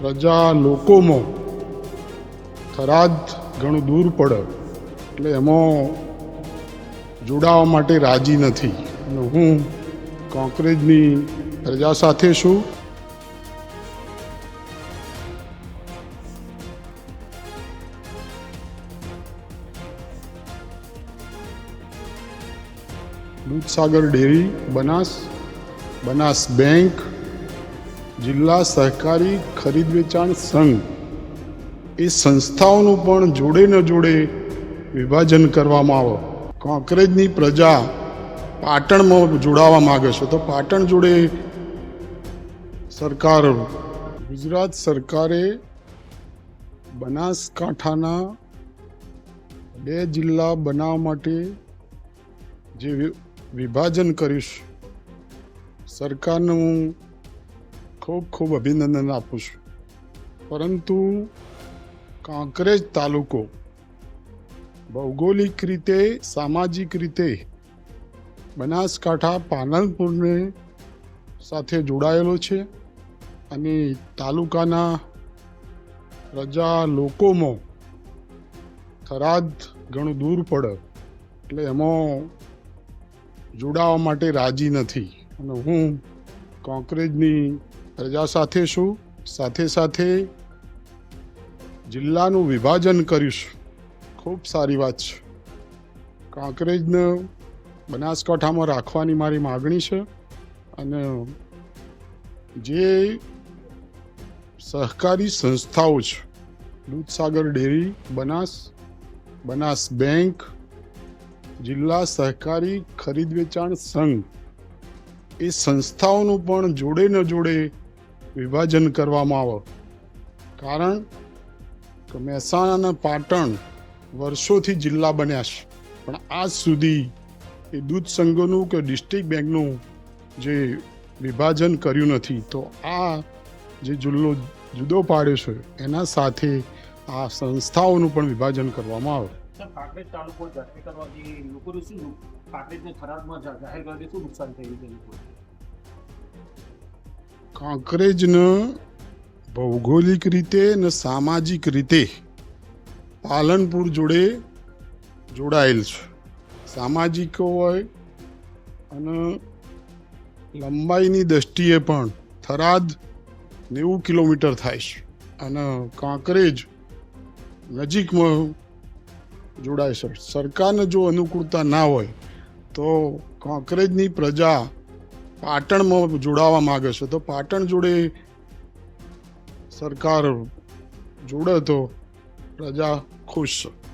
પ્રજા લોકોમાં થરાદ ઘણું દૂર પડે. એટલે એમાં જોડાવા માટે રાજી નથી. હું કોંક્રેજની પ્રજા સાથે છું. દૂધસાગર ડેરી, બનાસ બનાસ બેંક જિલ્લા સહકારી ખરીદ વેચાણ સંઘ એ સંસ્થાઓનું પણ જોડે ન જોડે વિભાજન કરવામાં આવે. કોંકરેજની પ્રજા પાટણમાં જોડાવા માગે છે. તો પાટણ જોડે સરકાર, ગુજરાત સરકારે બનાસકાંઠાના બે જિલ્લા બનાવવા માટે જે વિભાજન કરીશ સરકારને ખૂબ ખૂબ અભિનંદન આપું છું. પરંતુ કાંકરેજ તાલુકો ભૌગોલિક રીતે, સામાજિક રીતે બનાસકાંઠા પાલનપુરને સાથે જોડાયેલો છે અને તાલુકાના પ્રજા લોકોમાં થરાદ ઘણું દૂર પડે, એટલે એમાં જોડાવા માટે રાજી નથી. અને હું કોંકરેજની પ્રજા સાથે છું. સાથે સાથે જિલ્લાનું વિભાજન કરીશ. ખૂબ સારી વાત છે. કાંકરેજને બનાસકાંઠામાં રાખવાની મારી માગણી છે અને જે સહકારી સંસ્થાઓ છે, દૂધસાગર ડેરી, બનાસ બનાસ બેંક, જિલ્લા સહકારી ખરીદ વેચાણ સંઘ, એ સંસ્થાઓનું પણ જોડે ન જોડે વિભાજન કરવામાં આવે. કારણ કે મહેસાણા અને પાટણ વર્ષોથી જિલ્લા બન્યા છે. પણ આજ સુધી એ દૂધ સંઘોનું કે ડિસ્ટ્રિક્ટ બેંકનું જે વિભાજન કર્યું નથી, તો આ જે જિલ્લો જુદો પાડ્યો છે, એના સાથે આ સંસ્થાઓનું પણ વિભાજન કરવામાં આવે. તાલુકો જાહેર શું નુકસાન થયું છે? કાંકરેજને ભૌગોલિક રીતે અને સામાજિક રીતે પાલનપુર જોડે જોડાયેલ છે. સામાજિક હોય અને લંબાઈની દ્રષ્ટિએ પણ થરાદ નેવું કિલોમીટર થાય છે અને કાંકરેજ નજીકમાં જોડાય છે. સરકારને જો અનુકૂળતા ના હોય તો કાંકરેજની પ્રજા પાટણમાં જોડાવા માગે છે. તો પાટણ જોડે સરકાર જોડે તો પ્રજા ખુશ છે.